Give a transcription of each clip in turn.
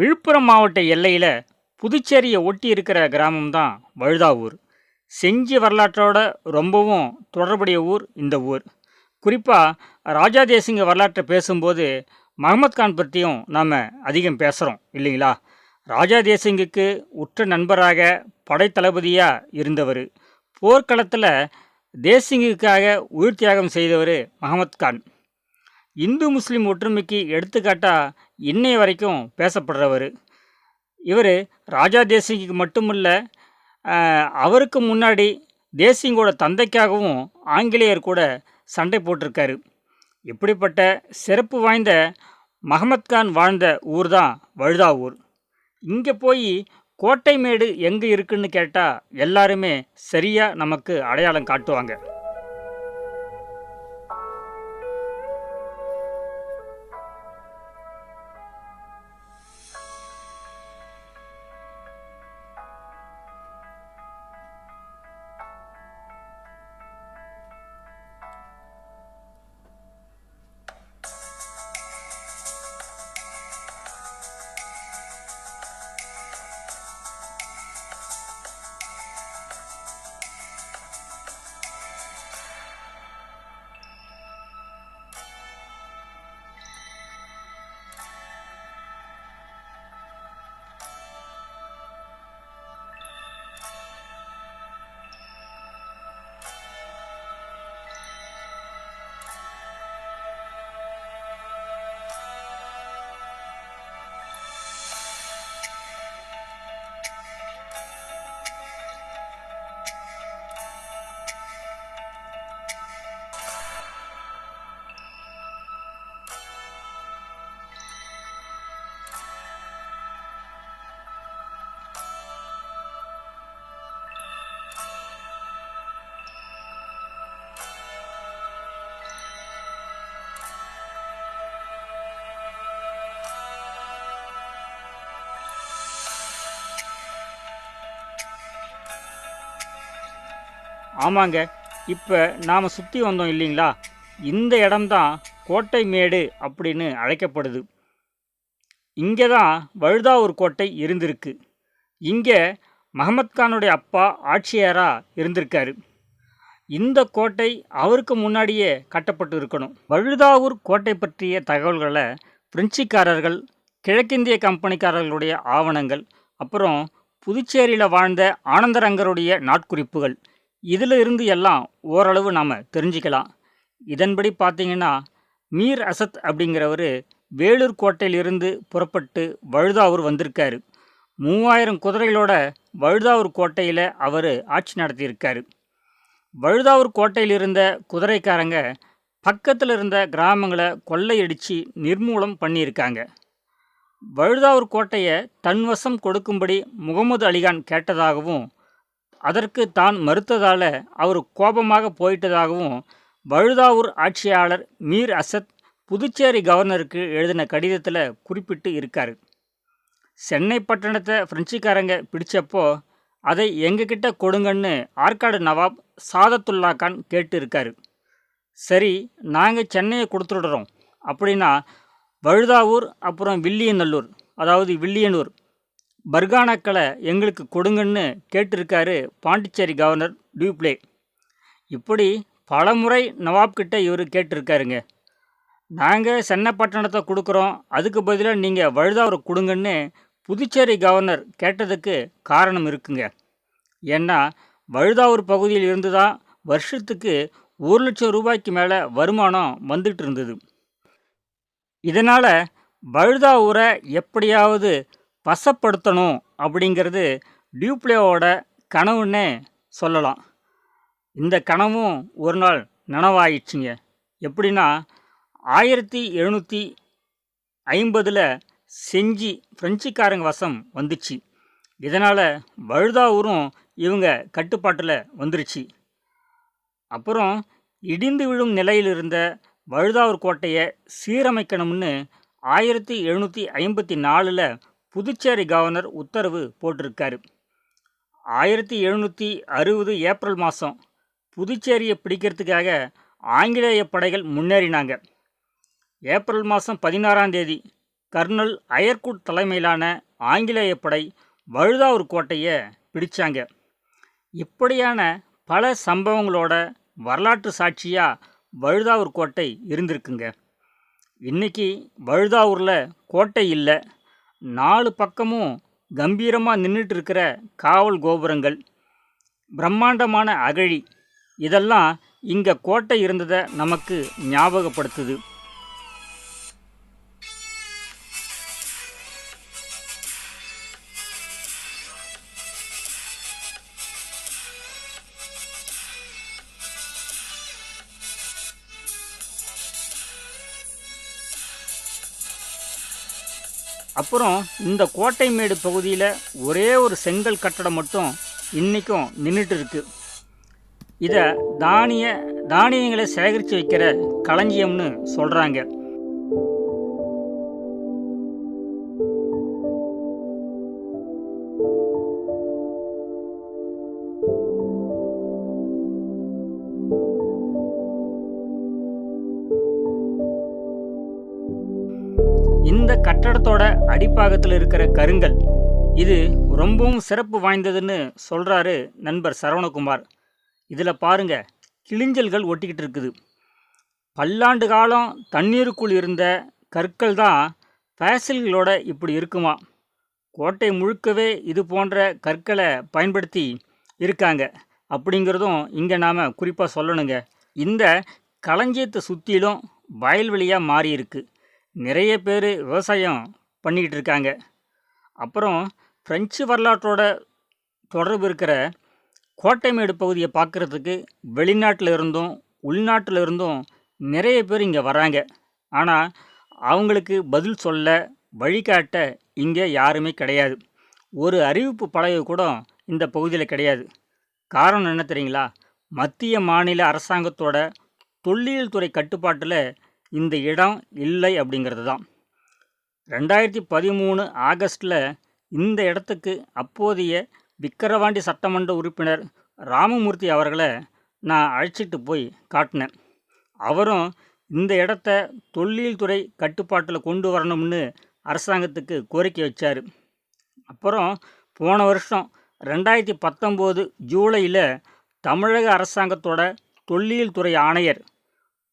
விழுப்புரம் மாவட்ட எல்லையில் புதுச்சேரியை ஒட்டி இருக்கிற கிராமம் தான் வழுதாவூர். செஞ்சி வரலாற்றோட ரொம்பவும் தொடர்புடைய ஊர் இந்த ஊர். குறிப்பாக ராஜா தேசிங்க வரலாற்றை பேசும்போது மஹமத் கான் பற்றியும் நாம் அதிகம் பேசுகிறோம் இல்லைங்களா? ராஜா தேசிங்குக்கு உற்ற நண்பராக படைத்தளபதியாக இருந்தவர். போர்க்களத்தில் தேசிங்குக்காக உயிர் தியாகம் செய்தவர் மஹமத் கான். இந்து முஸ்லீம் ஒற்றுமைக்கு எடுத்துக்காட்டாக இன்னைய வரைக்கும் பேசப்படுறவர். இவர் ராஜா தேசிங்குக்கு மட்டுமல்ல அவருக்கு முன்னாடி தேசிங்கோட தந்தைக்காகவும் ஆங்கிலேயர் கூட சண்டை போட்டிருக்காரு. இப்படிப்பட்ட சிறப்பு வாய்ந்த மஹமத் கான் வாழ்ந்த ஊர் தான் வழுதாவூர். இங்கே போய் கோட்டைமேடு எங்கே இருக்குன்னு கேட்டால் எல்லாருமே சரியாக நமக்கு அடையாளம் காட்டுவாங்க. ஆமாங்க. இப்போ நாம் சுற்றி வந்தோம் இல்லைங்களா? இந்த இடம்தான் கோட்டை மேடு அப்படின்னு அழைக்கப்படுது. இங்கே தான் வழுதாவூர் கோட்டை இருந்திருக்கு. இங்கே மஹமத் கானுடைய அப்பா ஆட்சியராக இருந்திருக்காரு. இந்த கோட்டை அவருக்கு முன்னாடியே கட்டப்பட்டு இருக்கணும் வழுதாவூர் கோட்டை பற்றிய தகவல்களை பிரெஞ்சுக்காரர்கள் கிழக்கிந்திய கம்பெனிக்காரர்களுடைய ஆவணங்கள் அப்புறம் புதுச்சேரியில் வாழ்ந்த ஆனந்தரங்கருடைய நாட்குறிப்புகள் இதில் இருந்து எல்லாம் ஓரளவு நாம் தெரிஞ்சுக்கலாம். இதன்படி பார்த்தீங்கன்னா மீர் அசத் அப்படிங்கிறவர் வேலூர் கோட்டையிலிருந்து புறப்பட்டு வழுதாவூர் வந்திருக்காரு. மூவாயிரம் குதிரைகளோட வழுதாவூர் கோட்டையில் அவர் ஆட்சி நடத்தியிருக்காரு. வழுதாவூர் கோட்டையில் இருந்த குதிரைக்காரங்க பக்கத்தில் இருந்த கிராமங்களை கொள்ளையடித்து நிர்மூலம் பண்ணியிருக்காங்க. வழுதாவூர் கோட்டையை தன்வசம் கொடுக்கும்படி முகமது அலிகான் கேட்டதாகவும் அதற்கு தான் மறுத்ததால் அவர் கோபமாக போயிட்டதாகவும் வழுதாவூர் ஆட்சியாளர் மீர் அசத் புதுச்சேரி கவர்னருக்கு எழுதின கடிதத்தில் குறிப்பிட்டு இருக்கார். சென்னை பட்டணத்தை பிரெஞ்சுக்காரங்க பிடிச்சப்போ அதை எங்ககிட்ட கொடுங்கன்னு ஆற்காடு நவாப் சாதத்துல்லா கான் கேட்டு இருக்கார் சரி நாங்கள் சென்னையை கொடுத்துடுறோம். அப்படின்னா வழுதாவூர் அப்புறம் வில்லியநல்லூர் அதாவது வில்லியனூர் பர்கானாக்களை எங்களுக்கு கொடுங்கன்னு கேட்டிருக்காரு பாண்டிச்சேரி கவர்னர் டியூப்ளே இப்படி பலமுறை நவாப்கிட்ட இவர் கேட்டிருக்காருங்க. நாங்கள் சென்னப்பட்டணத்தை கொடுக்குறோம் அதுக்கு பதிலாக நீங்கள் வழுதாவரை கொடுங்கன்னு புதுச்சேரி கவர்னர் கேட்டதுக்கு காரணம் இருக்குங்க. ஏன்னா வழுதாவூர் பகுதியில் இருந்து தான் வருஷத்துக்கு ஒரு லட்சம் ரூபாய்க்கு மேலே வருமானம் வந்துட்டு இருந்தது. இதனால் வழுதாவூரை எப்படியாவது வசப்படுத்தணும் அப்படிங்கிறது டியூப்ளேவோட கனவுன்னே சொல்லலாம். இந்த கனவும் ஒரு நாள் நனவாயிடுச்சுங்க. எப்படின்னா ஆயிரத்தி எழுநூற்றி ஐம்பதில் செஞ்சி பிரெஞ்சுக்காரங்க வசம் வந்துச்சு. இதனால் வழுதாவூரும் இவங்க கட்டுப்பாட்டில் வந்துருச்சு. அப்புறம் இடிந்து விழும் நிலையில் இருந்த வழுதாவூர் கோட்டையை சீரமைக்கணும்னு ஆயிரத்தி எழுநூற்றி ஐம்பத்தி நாலில் புதுச்சேரி கவர்னர் உத்தரவு போட்டிருக்காரு. ஆயிரத்தி எழுநூற்றி அறுபது ஏப்ரல் மாதம் புதுச்சேரியை பிடிக்கிறதுக்காக ஆங்கிலேய படைகள் முன்னேறினாங்க. ஏப்ரல் மாதம் பதினாறாம் தேதி கர்னல் அயர்குட் தலைமையிலான ஆங்கிலேய படை வழுதாவூர் கோட்டையை பிடித்தாங்க இப்படியான பல சம்பவங்களோட வரலாற்று சாட்சியாக வழுதாவூர் கோட்டை இருந்திருக்குங்க. இன்னைக்கு வழுதாவூரில் கோட்டை இல்லை. நாலு பக்கமும் கம்பீரமாக நின்றுட்டு இருக்கிற காவல் கோபுரங்கள் பிரம்மாண்டமான அகழி இதெல்லாம் இங்கே கோட்டை இருந்ததை நமக்கு ஞாபகப்படுத்துது. அப்புறம் இந்த கோட்டை மேடு பகுதியில் ஒரே ஒரு செங்கல் கட்டடம் மட்டும் இன்றைக்கும் நின்றுட்டு இருக்கு. இதை தானிய தானியங்களை சேகரித்து வைக்கிற களஞ்சியம்னு சொல்கிறாங்க கட்டடத்தோட அடிப்பாகத்தில் இருக்கிற கருங்கல். இது ரொம்பவும் சிறப்பு வாய்ந்ததுன்னு சொல்கிறாரு நண்பர் சரவணகுமார். இதில் பாருங்க கிளிஞ்சல்கள் ஒட்டிக்கிட்டு இருக்குது. பல்லாண்டு காலம் தண்ணீருக்குள் இருந்த கற்கள் தான் ஃபேசில்களோட இப்படி இருக்குமா? கோட்டை முழுக்கவே இது போன்ற கற்களை பயன்படுத்தி இருக்காங்க. அப்படிங்கிறதும் இங்கே நாம் குறிப்பாக சொல்லணுங்க. இந்த களஞ்சியத்தை சுற்றிலும் வயல்வெளியாக மாறியிருக்கு. நிறைய பேர் விவசாயம் பண்ணிக்கிட்டு இருக்காங்க. அப்புறம் பிரெஞ்சு வரலாற்றோட தொடர்பு இருக்கிற கோட்டைமேடு பகுதியை பார்க்குறதுக்கு வெளிநாட்டில் இருந்தும் உள்நாட்டில் இருந்தும் நிறைய பேர் இங்கே வராங்க. ஆனால் அவங்களுக்கு பதில் சொல்ல வழிகாட்ட இங்கே யாருமே கிடையாது. ஒரு அறிவிப்பு பலகை கூட இந்த பகுதியில் கிடையாது. காரணம் என்ன தெரியுங்களா? மத்திய மாநில அரசாங்கத்தோட தொல்லியல் துறை கட்டுப்பாட்டில் இந்த இடம் இல்லை அப்படிங்கிறது தான். ரெண்டாயிரத்தி பதிமூணு ஆகஸ்டில் இந்த இடத்துக்கு அப்போதைய விக்கிரவாண்டி சட்டமன்ற உறுப்பினர் ராமமூர்த்தி அவர்களை நான் அழைச்சிட்டு போய் காட்டினேன். அவரும் இந்த இடத்த தொல்லியல் துறை கட்டுப்பாட்டில் கொண்டு வரணும்னு அரசாங்கத்துக்கு கோரிக்கை வச்சார். அப்புறம் போன வருஷம் ரெண்டாயிரத்தி பத்தொம்போது ஜூலையில் தமிழக அரசாங்கத்தோட தொல்லியல் துறை ஆணையர்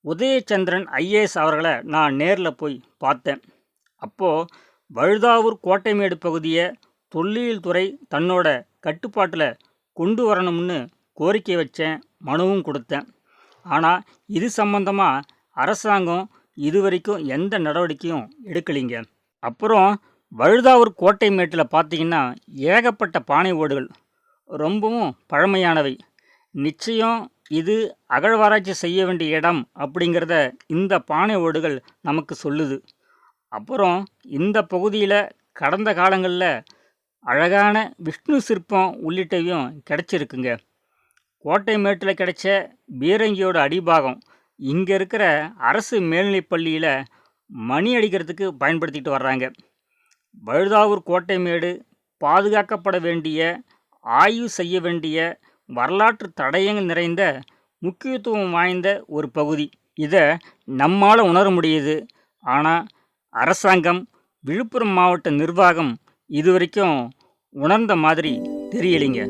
உதயச்சந்திரன் ஐஏஎஸ் அவர்களை நான் நேரில் போய் பார்த்தேன். அப்போது வழுதாவூர் கோட்டைமேடு பகுதியை தொல்லியல் துறை தன்னோட கட்டுப்பாட்டில் கொண்டு வரணும்னு கோரிக்கை வச்சேன் மனுவும் கொடுத்தேன். ஆனால் இது சம்பந்தமாக அரசாங்கம் இதுவரைக்கும் எந்த நடவடிக்கையும் எடுக்கலைங்க. அப்புறம் வழுதாவூர் கோட்டை மேட்டில் பார்த்தீங்கன்னா ஏகப்பட்ட பானை ஓடுகள். ரொம்பவும் பழமையானவை. நிச்சயம் இது அகழ்வாராய்ச்சி செய்ய வேண்டிய இடம் அப்படிங்கிறத இந்த பானை ஓடுகள் நமக்கு சொல்லுது. அப்புறம் இந்த பகுதியில் கடந்த காலங்களில் அழகான விஷ்ணு சிற்பம் உள்ளிட்டவையும் கிடச்சிருக்குங்க. கோட்டை மேட்டில் கிடைச்ச பீரங்கியோட அடிபாகம் இங்கே இருக்கிற அரசு மேல்நிலைப்பள்ளியில் மணி அடிக்கிறதுக்கு பயன்படுத்திட்டு வர்றாங்க. வழுதாவூர் கோட்டை மேடு பாதுகாக்கப்பட வேண்டிய ஆய்வு செய்ய வேண்டிய வரலாற்று தடயங்கள் நிறைந்த முக்கியத்துவம் வாய்ந்த ஒரு பகுதி. இதை நம்மால் உணர முடியுது. ஆனால் அரசாங்கம் விழுப்புரம் மாவட்ட நிர்வாகம் இதுவரைக்கும் உணர்ந்த மாதிரி தெரியலைங்க.